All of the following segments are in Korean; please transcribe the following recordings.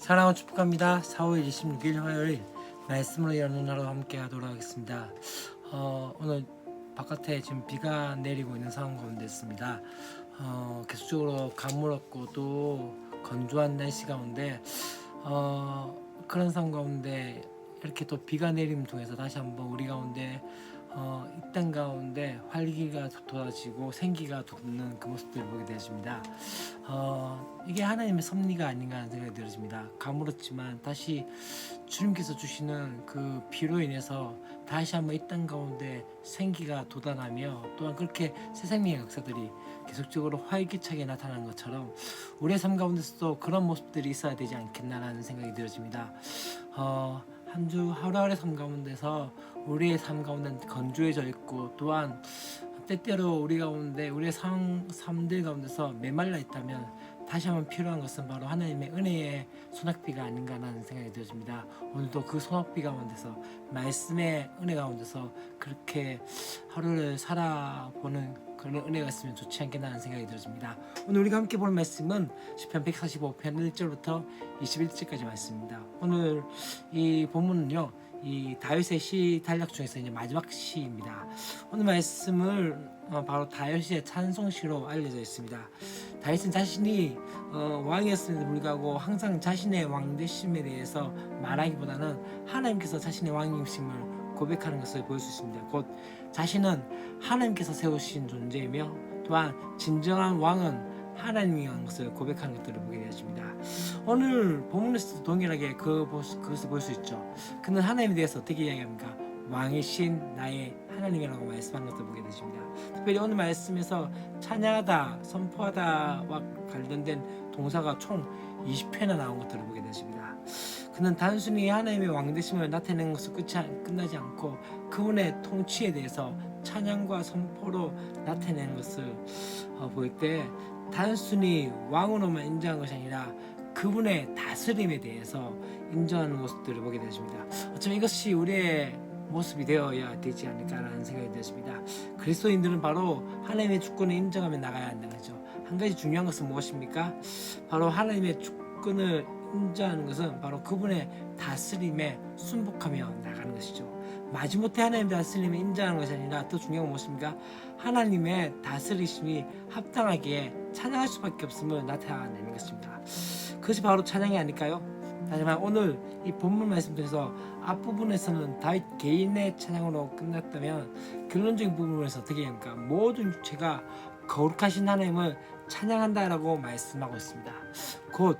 사랑을 축복합니다. 4월 26일 화요일 말씀으로 여는 하루 함께 하도록 하겠습니다. 어, 오늘 바깥에 지금 비가 내리고 있는 상황 가운데 있습니다. 어, 계속적으로 가물었고 또 건조한 날씨 가운데 어, 그런 상황 가운데 이렇게 또 비가 내림 통해서 다시 한번 우리 가운데 어, 이 땅 가운데 활기가 돋아지고 생기가 돋는 그 모습들을 보게 되십니다. 어, 이게 하나님의 섭리가 아닌가 하는 생각이 들어집니다. 가물었지만 다시 주님께서 주시는 그 비로 인해서 다시 한번 이 땅 가운데 생기가 돋아나며 또한 그렇게 새 생명의 역사들이 계속적으로 활기차게 나타나는 것처럼 우리의 삶 가운데서도 그런 모습들이 있어야 되지 않겠나라는 생각이 들어집니다. 어, 한 주 하루하루 삶 가운데서 우리의 삶 가운데 건조해져 있고 또한 때때로 우리 가운데 우리의 삶, 삶들 가운데서 메말라 있다면 다시 한번 필요한 것은 바로 하나님의 은혜의 소낙비가 아닌가라는 생각이 들어집니다. 오늘도 그 소낙비 가운데서 말씀의 은혜 가운데서 그렇게 하루를 살아보는 그런 은혜가 있으면 좋지 않겠나는 생각이 들어집니다. 오늘 우리가 함께 볼 말씀은 시편 145편 1절부터 21절까지 말씀입니다. 오늘 이 본문은요. 이 다윗의 시 단락 중에서 이제 마지막 시입니다. 오늘 말씀을 어, 바로 다윗의 찬송시로 알려져 있습니다. 다윗은 자신이 어, 왕이었음에도 불구하고 항상 자신의 왕되심에 대해서 말하기보다는 하나님께서 자신의 왕임심을 고백하는 것을 볼 수 있습니다. 곧 자신은 하나님께서 세우신 존재이며 또한 진정한 왕은 하나님이라는 것을 고백하는 것들을 보게 되었습니다. 오늘 본문에서도 동일하게 그, 보- 그것을 볼 수 있죠. 그는 하나님에 대해서 어떻게 이야기합니까? 왕이신 나의 하나님이라고 말씀한 것을 보게 되십니다. 특별히 오늘 말씀에서 찬양하다, 선포하다와 관련된 동사가 총 20회나 나온 것들을 보게 되십니다. 그는 단순히 하나님의 왕되심을 나타내는 것을 끝이 안- 끝나지 않고 그분의 통치에 대해서 찬양과 선포로 나타내는 것을 어, 볼때 단순히 왕으로만 인정한 것이 아니라 그분의 다스림에 대해서 인정하는 모습들을 보게 되십니다. 어쩌면 이것이 우리의 모습이 되어야 되지 않을까라는 생각이 들었습니다. 그리스도인들은 바로 하나님의 주권을 인정하며 나가야 한다는 거죠. 한 가지 중요한 것은 무엇입니까? 바로 하나님의 주권을 인정하는 것은 바로 그분의 다스림에 순복하며 나가는 것이죠. 마지못해 하나님의 다스림을 인정하는 것이 아니라 더 중요한 건 무엇입니까? 하나님의 다스리심이 합당하게 찬양할 수밖에 없음을 나타내는 것입니다. 그것이 바로 찬양이 아닐까요? 하지만 오늘 이 본문 말씀 중에서 앞부분에서는 다윗 개인의 찬양으로 끝났다면 결론적인 부분에서 어떻게 합니까? 모든 육체가 거룩하신 하나님을 찬양한다라고 말씀하고 있습니다. 곧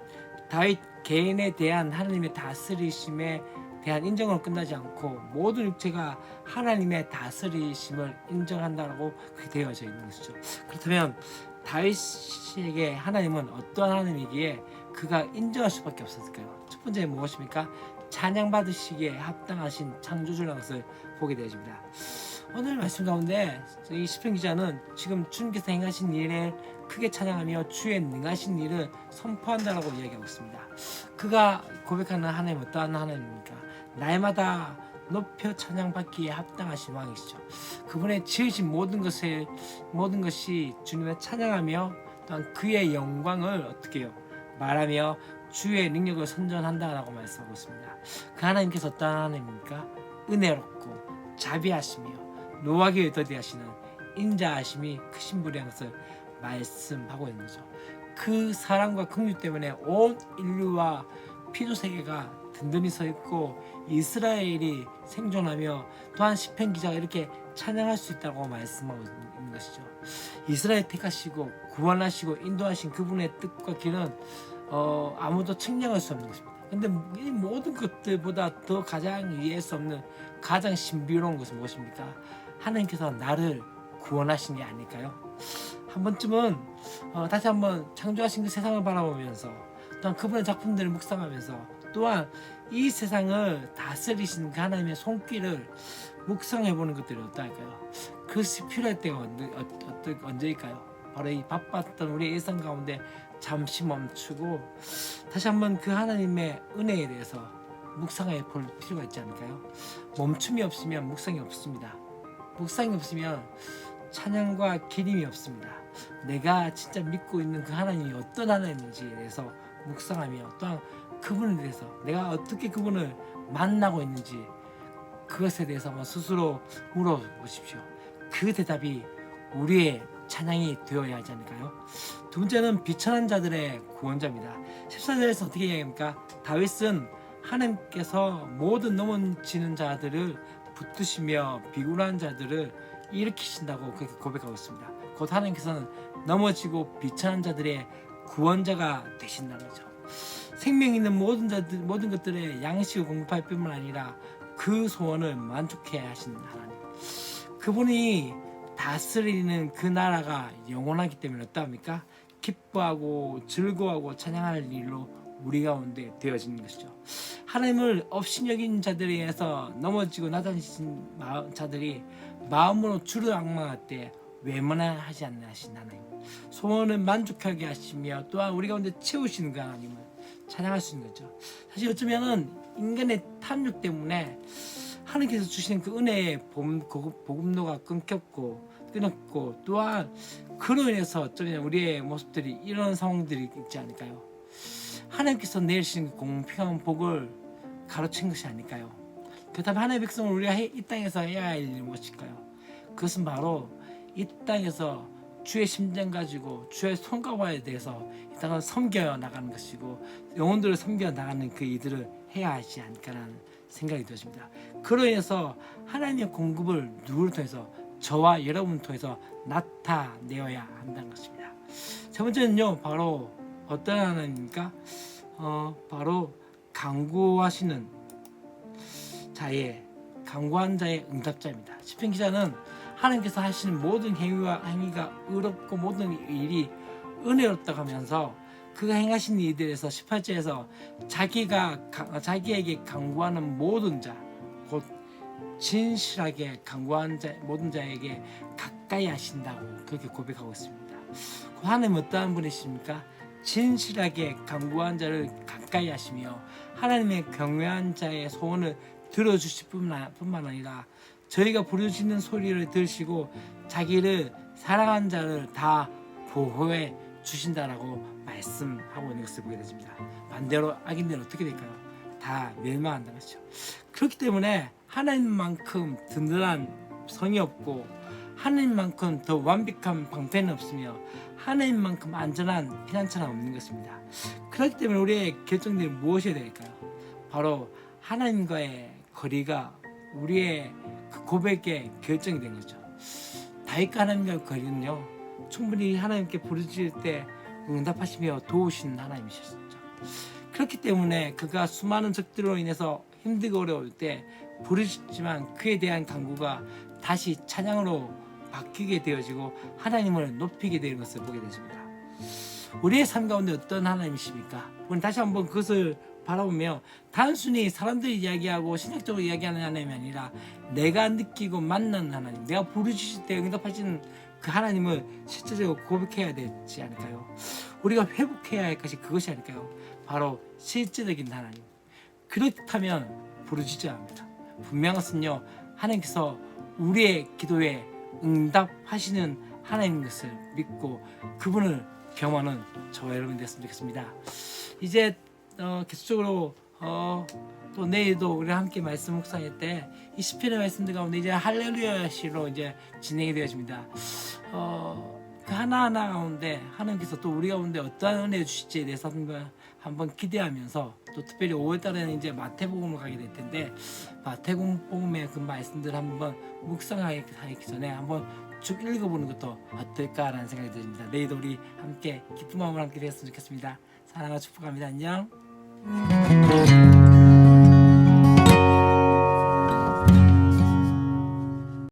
다윗 개인에 대한 하나님의 다스리심에 대한 인정으로 끝나지 않고 모든 육체가 하나님의 다스리심을 인정한다라고 그렇게 되어져 있는 것이죠. 그렇다면 다윗에게 하나님은 어떠한 하나님이기에 그가 인정할 수밖에 없었을까요? 첫 번째 무엇입니까? 찬양 받으시기에 합당하신 창조주라는 것을 보게 되어집니다. 오늘 말씀 가운데 이 시편 기자는 지금 주님께서 행하신 일에 크게 찬양하며 주의 능하신 일을 선포한다라고 이야기하고 있습니다. 그가 고백하는 하나님 어떠한 하나님입니까? 날마다 높여 찬양받기에 합당하신 왕이시죠. 그분의 지으신 모든 것을 모든 것이 주님을 찬양하며 또한 그의 영광을 어떻게 해요? 말하며 주의 능력을 선전한다라고 말씀하고 있습니다. 그 하나님께서 어떤 하나님입니까? 은혜롭고 자비하시며 노하기를 더디하시는 인자하심이 크신 분이라는 것을 말씀하고 있는 거죠. 그 사랑과 긍휼 때문에 온 인류와 피조 세계가 든든히 서 있고 이스라엘이 생존하며 또한 시편 기자가 이렇게 찬양할 수 있다고 말씀하고 있는 것이죠. 이스라엘 택하시고 구원하시고 인도하신 그분의 뜻과 길은 어, 아무도 측량할 수 없는 것입니다. 근데 이 모든 것들보다 더 가장 이해할 수 없는 가장 신비로운 것은 무엇입니까? 하나님께서 나를 구원하신 게 아닐까요? 한 번쯤은 어, 다시 한번 창조하신 그 세상을 바라보면서 또한 그분의 작품들을 묵상하면서 또한 이 세상을 다스리신 그 하나님의 손길을 묵상해 보는 것들이 어떨까요? 그것이 필요할 때가 언제, 어, 언제일까요? 바로 이 바빴던 우리 일상 가운데 잠시 멈추고 다시 한번 그 하나님의 은혜에 대해서 묵상해 볼 필요가 있지 않을까요? 멈춤이 없으면 묵상이 없습니다. 묵상이 없으면 찬양과 기림이 없습니다. 내가 진짜 믿고 있는 그 하나님이 어떤 하나님인지에 대해서 묵상하며 또한 그분에 대해서 내가 어떻게 그분을 만나고 있는지 그것에 대해서 한번 스스로 물어보십시오. 그 대답이 우리의 찬양이 되어야 하지 않을까요? 두 번째는 비천한 자들의 구원자입니다. 14절에서 어떻게 이야기합니까? 다윗은 하나님께서 모든 넘어지는 자들을 붙드시며 비굴한 자들을 일으키신다고 그렇게 고백하고 있습니다. 곧 하나님께서는 넘어지고 비천한 자들의 구원자가 되신다는 거죠. 생명 있는 모든 자들 모든 것들의 양식을 공급할 뿐만 아니라 그 소원을 만족해 하시는 하나님. 그분이 다스리는 그 나라가 영원하기 때문에 어떠합니까? 기뻐하고 즐거워하고 찬양할 일로 우리 가운데 되어지는 것이죠. 하나님을 업신여긴 자들에 의해서 넘어지고 나다니신 마- 자들이 마음으로 주를 악망할 때 외면하지 않는 하신 하나님. 소원을 만족하게 하시며 또한 우리 가운데 채우시는 그 하나님을 찬양할 수 있는 거죠. 사실 어쩌면은 인간의 탐욕 때문에 하나님께서 주시는 그 은혜의 봄- 고- 복음로가 끊겼고 끊었고 또한 그로 인해서 어쩌면 우리의 모습들이 이런 상황들이 있지 않을까요? 하나님께서 내리신 그 공평한 복을 가로챈 것이 아닐까요? 그렇다면 하나님의 백성을 우리가 해- 이 땅에서 해야 할 일이 무엇일까요? 그것은 바로 이 땅에서 주의 심장 가지고 주의 손가와에 대해서 이 땅을 섬겨 나가는 것이고 영혼들을 섬겨 나가는 그 일들을 해야 하지 않을까라는 생각이 들었습니다. 그로 인해서 하나님의 공급을 누구를 통해서 저와 여러분을 통해서 나타내어야 한다는 것입니다. 세 번째는요, 바로 어떤 하나님입니까? 어, 바로 강구하시는 자의 강구한 자의 응답자입니다. 시편 기자는 하나님께서 하시는 모든 행위와 행위가 의롭고 모든 일이 은혜롭다고 하면서 그가 행하신 일들에서 18절에서 자기가 가- 자기에게 강구하는 모든 자, 곧 진실하게 강구한 자 모든 자에게 가까이 하신다고 그렇게 고백하고 있습니다. 그 하나님 어떠한 분이십니까? 진실하게 강구한 자를 가까이 하시며 하나님의 경외한 자의 소원을 들어주실 뿐만 아니라 저희가 부르짖는 소리를 들으시고 자기를 사랑한 자를 다 보호해 주신다라고 말씀하고 있는 것을 보게 됩니다. 반대로 악인들은 어떻게 될까요? 다 멸망한다는 것이죠. 그렇기 때문에 하나님만큼 든든한 성이 없고 하나님만큼 더 완벽한 방패는 없으며 하나님만큼 안전한 피난처는 없는 것입니다. 그렇기 때문에 우리의 결정들이 무엇이 될까요? 바로 하나님과의 거리가 우리의 그 고백의 결정이 된 거죠. 다윗과 하나님과의 거리는요, 충분히 하나님께 부르짖을 때 응답하시며 도우시는 하나님이셨죠. 그렇기 때문에 그가 수많은 적들로 인해서 힘들고 어려울 때 부르짖지만 그에 대한 강구가 다시 찬양으로 바뀌게 되어지고 하나님을 높이게 되는 것을 보게 되십니다. 우리의 삶 가운데 어떤 하나님이십니까? 우리 다시 한번 그것을 바라보며 단순히 사람들이 이야기하고 신학적으로 이야기하는 하나님이 아니라 내가 느끼고 만나는 하나님, 내가 부르짖을 때 응답하시는 그 하나님을 실제적으로 고백해야 되지 않을까요? 우리가 회복해야 할 것이 그것이 아닐까요? 바로 실제적인 하나님. 그렇다면 부르짖어야 합니다. 분명한 것은요, 하나님께서 우리의 기도에 응답하시는 하나님인 것을 믿고 그분을 경험하는 저와 여러분 됐으면 좋겠습니다. 이제 어, 계속적으로 어, 또 내일도 우리 함께 말씀 묵상할 때 이 시편의 말씀들 가운데 이제 할렐루야 시로 이제 진행이 되어집니다. 어, 그 하나하나 가운데 하나님께서 또 우리 가운데 어떠한 은혜 주실지에 대해서 한번, 한번 기대하면서 또 특별히 5월달에는 이제 마태복음을 가게 될 텐데 마태복음의 그 말씀들 한번 묵상하기 전에 한번 쭉 읽어보는 것도 어떨까라는 생각이 듭니다. 내일도 우리 함께 기쁜 마음으로 함께 되었으면 좋겠습니다. 사랑과 축복합니다. 안녕.